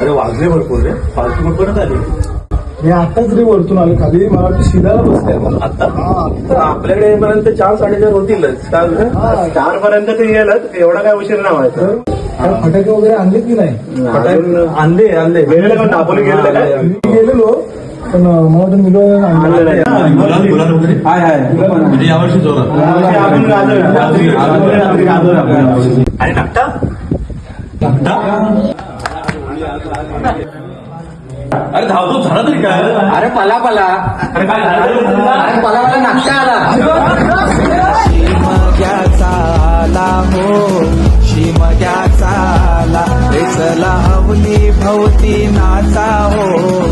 अरे वाजले भरपूर रे. फालतू कुठपर्यंत आली? मी आताच रे वरतून आलो. खाली मला वाटतं शिदाला बसले आता तर आपल्याकडे येईपर्यंत चार साडेचार होतीलच. हा. चार पर्यंत ते येईल एवढा काय उशीर नाही व्हायचा. फटाके वगैरे आणले की नाही? आणले आणले. गेलेलं का दापोली गेलेलं काय? गेलेलो. पण मला वाटतं मुलं. गुलाल गुलाल वगैरे हाय हाय. म्हणजे यावर्षी जोरात. नागटा अरे धावतो झाला तरी काय? अरे पला पला. अरे काय झालं? अरे पला पला नाश्ता आला. शिमग्याचा आला हो. शिमग्याचा आला. रेसला अवली भवती नाचा हो.